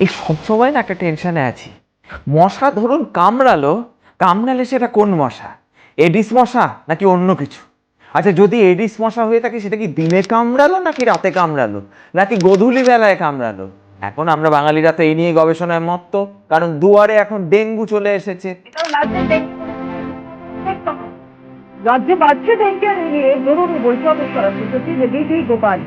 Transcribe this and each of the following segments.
এই সবসময় না একটা টেনশনে আছি। মশা ধরুন কামড়ালো, কামড়ালে সেটা কোন মশা? এডিস মশা নাকি অন্য কিছু? আচ্ছা যদি এডিস মশা হয়ে থাকে, সেটা কি দিনে কামড়ালো নাকি রাতে কামড়ালো? নাকি গধূলি বেলায় কামড়ালো? এখন আমরা বাঙালিরা তো এই নিয়ে গবেষণায় মত্ত, কারণ দুয়ারে এখন ডেঙ্গু চলে এসেছে। রাজ্যে বাড়ছে ডেঙ্গির নিয়ে জরুরি বৈঠক বিজি গোপাল।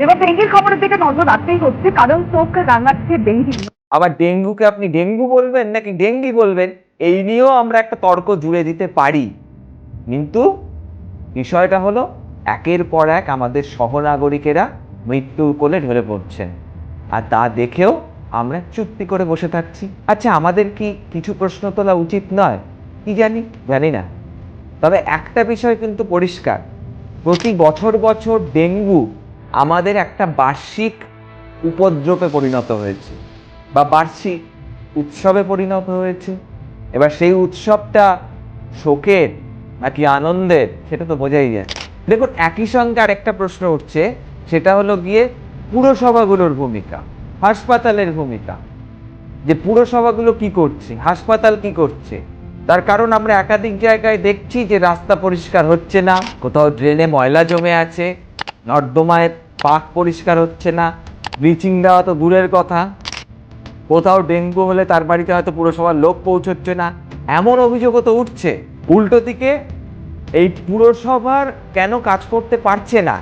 এবার খবরের দিকে নজর রাখতেই হচ্ছে, কারণ রাঙাচ্ছে ডেঙ্গি। আবার ডেঙ্গুকে আপনি ডেঙ্গু বলবেন নাকি ডেঙ্গি বলবেন, এই নিয়েও আমরা একটা তর্ক জুড়ে দিতে পারি। কিন্তু বিষয়টা হলো, একের পর এক আমাদের সহনাগরিকেরা মৃত্যুর কোলে ঢলে পড়ছেন। আর তা দেখেও আমরা চুক্তি করে বসে থাকছি। আচ্ছা আমাদের কি কিছু প্রশ্ন তোলা উচিত নয়? কি জানি? জানি না। তবে একটা বিষয় কিন্তু পরিষ্কার। প্রতি বছর বছর ডেঙ্গু আমাদের একটা বার্ষিক উপদ্রবে পরিণত হয়েছে বা বার্ষিক উৎসবে পরিণত হয়েছে। এবার সেই উৎসবটা শোকের নাকি আনন্দের, সেটা তো বোঝাই যায়। দেখুন, একই সঙ্গে আরেকটা প্রশ্ন উঠছে, সেটা হলো গিয়ে পুরসভাগুলোর ভূমিকা, হাসপাতালের ভূমিকা। যে পুরসভাগুলো কি করছে, হাসপাতাল কি করছে, তার কারণ আমরা একাধিক জায়গায় দেখছি যে রাস্তা পরিষ্কার হচ্ছে না, কোথাও ড্রেনে ময়লা জমে আছে নর্দমায় পাক পরিষ্কার হচ্ছে না ব্লিচিং দেওয়া তো দূরের কথা। কোথাও ডেঙ্গু হলে তার বাড়িতে হয়তো পুরসভার লোক পৌঁছচ্ছে না। এমন অভিযোগও তো উঠছে। উল্টো দিকে এই পুরসভার কেন কাজ করতে পারছে না?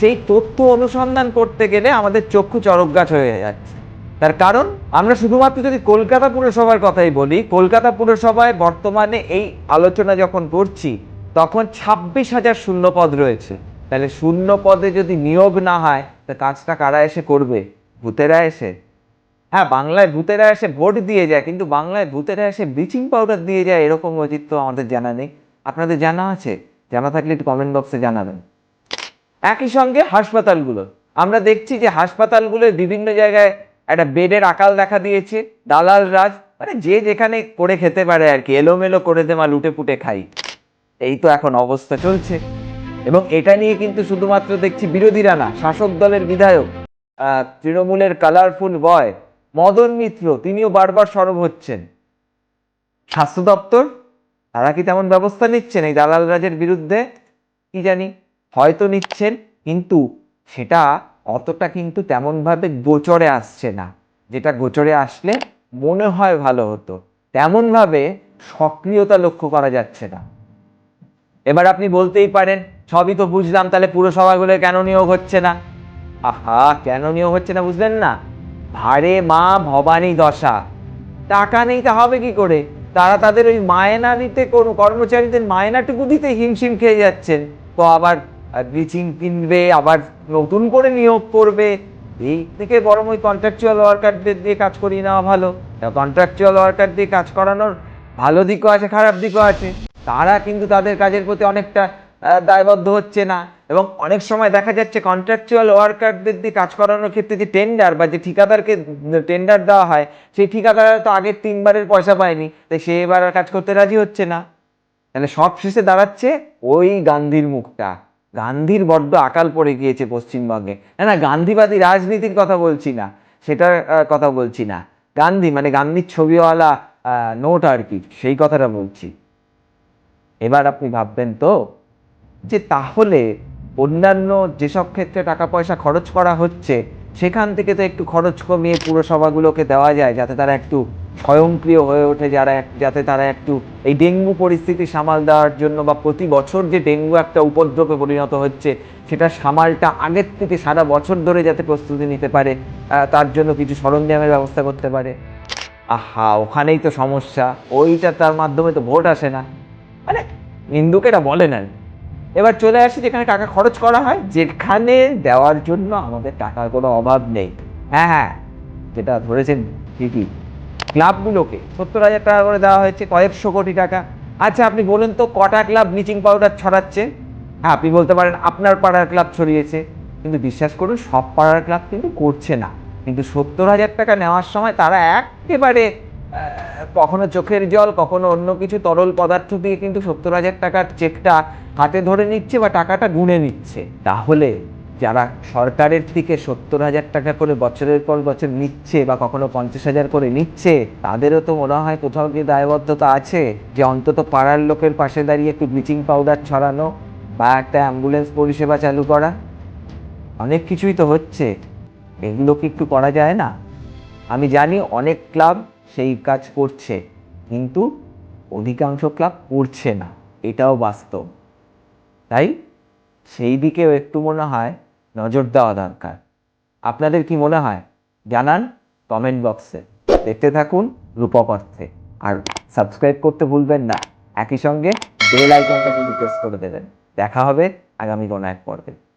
সেই তথ্য অনুসন্ধান করতে গেলে আমাদের চক্ষু চরক গাছ হয়ে যাচ্ছে। তার কারণ, আমরা শুধুমাত্র যদি কলকাতা পুরসভার কথাই বলি, কলকাতা পুরসভায় বর্তমানে এই আলোচনা যখন করছি, তখন ছাব্বিশ হাজার শূন্য পদ রয়েছে। তাহলে শূন্য পদে যদি নিয়োগ না হয়, তা কাজটা কারা এসে করবে? ভূতেরা এসে। হ্যাঁ বাংলায় ভূতেরা এসে ভোট দিয়ে যায়, কিন্তু বাংলায় ভূতেরা এসে ব্লিচিং পাউডার দিয়ে যায়, এরকম অজিত আমাদের জানা নেই। আপনাদের জানা আছে? জানা থাকলে একটু কমেন্ট বক্সে জানাবেন। একই সঙ্গে হাসপাতালগুলো। আমরা দেখছি যে হাসপাতালগুলোর বিভিন্ন জায়গায় একটা বেডের আকাল দেখা দিয়েছে, দালাল রাজ মানে যে যেখানে করে খেতে পারে আর কি, এলোমেলো করে দেমা লুটে পুটে খাই। এই তো এখন অবস্থা চলছে। এবং এটা নিয়ে কিন্তু শুধুমাত্র দেখছি বিরোধীরা না শাসক দলের বিধায়ক তৃণমূলের কালারফুল বয় মদন মিত্র, তিনিও বারবার সরব হচ্ছেন। স্বাস্থ্য দপ্তর, তারা কি তেমন ব্যবস্থা নিচ্ছেন? এই দালাল রাজের বিরুদ্ধে কি জানি হয়তো নিচ্ছেন, কিন্তু সেটা অতটা কিন্তু তেমনভাবে গোচরে আসছে না। যেটা গোচরে আসলে মনে হয় ভালো হতো। তেমনভাবে সক্রিয়তা লক্ষ্য করা যাচ্ছে না। এবার আপনি বলতেই পারেন সবই তো বুঝলাম, তাহলে পুরসভাগুলো কেন নিয়োগ হচ্ছে না? আহা, কেন নিয়োগ হচ্ছে না বুঝলেন না? ভারে মা ভবানী দশা। টাকা নেই তা হবে কি করে? তারা তাদের ওই মায়না দিতে কোনো কর্মচারীদের মায়নাটুকু দিতে হিমশিম খেয়ে যাচ্ছেন। তো আবার ব্লিচিং কিনবে, আবার নতুন করে নিয়োগ করবে। এই থেকে বরং ওই কন্ট্রাকচুয়াল ওয়ার্কারদের দিয়ে কাজ করিয়ে নেওয়া ভালো। কন্ট্রাকচুয়াল ওয়ার্কার দিয়ে কাজ করানোর ভালো দিকও আছে, খারাপ দিকও আছে। তারা কিন্তু তাদের কাজের প্রতি অনেকটা দায়বদ্ধ হচ্ছে না। এবং অনেক সময় দেখা যাচ্ছে কন্ট্রাকচুয়াল ওয়ার্কারদের দিয়ে কাজ করানোর ক্ষেত্রে যে টেন্ডার বা যে ঠিকাদারকে টেন্ডার দেওয়া হয়, সেই ঠিকাদার তো আগের তিনবারের পয়সা পায়নি। তাই সে এবার আর কাজ করতে রাজি হচ্ছে না। তাহলে সব শেষে দাঁড়াচ্ছে ওই গান্ধীর মুখটা। গান্ধীর বড্ড আকাল পড়ে গিয়েছে পশ্চিমবঙ্গে। না না, গান্ধীবাদী রাজনীতির কথা বলছি না। সেটার কথা বলছি না। গান্ধী মানে গান্ধীর ছবিওয়ালা নোট আর কি, সেই কথাটা বলছি। এবার আপনি ভাববেন তো যে তাহলে অন্যান্য যেসব ক্ষেত্রে টাকা পয়সা খরচ করা হচ্ছে, সেখান থেকে তো একটু খরচ কমিয়ে পুরসভাগুলোকে দেওয়া যায়, যাতে তারা একটু স্বয়ংক্রিয় হয়ে ওঠে, যারা যাতে তারা একটু এই ডেঙ্গু পরিস্থিতি সামাল দেওয়ার জন্য বা প্রতি বছর যে ডেঙ্গু একটা উপদ্রবে পরিণত হচ্ছে, সেটা সামালটা আগের থেকে সারা বছর ধরে যাতে প্রস্তুতি নিতে পারে তার জন্য কিছু সরঞ্জামের ব্যবস্থা করতে পারে। আহা, ওখানেই তো সমস্যা। ওইটা তার মাধ্যমে তো ভোট আসে না। মানে নিন্দুকেরা বলে না। এবার চলে আসি যেখানে টাকা খরচ করা হয়, যেখানে দেওয়ার জন্য আমাদের টাকার কোনো অভাব নেই। হ্যাঁ হ্যাঁ যেটা ধরেছেন ঠিকই। ক্লাবগুলোকে সত্তর হাজার টাকা করে দেওয়া হয়েছে, কয়েকশো কোটি টাকা। আচ্ছা আপনি বলেন তো, কটা ক্লাব ব্লিচিং পাউডার ছড়াচ্ছে? হ্যাঁ আপনি বলতে পারেন আপনার পাড়ার ক্লাব ছড়িয়েছে, কিন্তু বিশ্বাস করুন, সব পাড়ার ক্লাব কিন্তু করছে না। কিন্তু সত্তর হাজার টাকা নেওয়ার সময় তারা একেবারে কখনো চোখের জল, কখনো অন্য কিছু, তরল পদার্থ দিয়ে কিন্তু সত্তর হাজার টাকার চেকটা হাতে ধরে নিচ্ছে বা টাকাটা গুনে নিচ্ছে। তাহলে যারা সরকারের থেকে সত্তর হাজার টাকা করে বছরের পর বছর নিচ্ছে বা কখনো পঞ্চাশ হাজার করে নিচ্ছে, তাদেরও তো মনে হয় কোথাও গিয়ে দায়বদ্ধতা আছে যে অন্তত পাড়ার লোকের পাশে দাঁড়িয়ে একটু ব্লিচিং পাউডার ছড়ানো বা একটা অ্যাম্বুলেন্স পরিষেবা চালু করা। অনেক কিছুই তো হচ্ছে। এগুলো কি একটু করা যায় না? আমি জানি অনেক ক্লাব সেই কাজ করছে, কিন্তু অধিকাংশ ক্লাব করছে না। এটাও বাস্তব। তাই সেই দিকেও একটু মনে হয় নজর দেওয়া দরকার। আপনাদের কি মনে হয়? জানান কমেন্ট বক্সে দেখতে থাকুন রূপক অর্থে। আর সাবস্ক্রাইব করতে ভুলবেন না। একই সঙ্গে বেল আইকনটা কিন্তু প্রেস করে দেবেন। দেখা হবে আগামী কোনো এক পর্বে।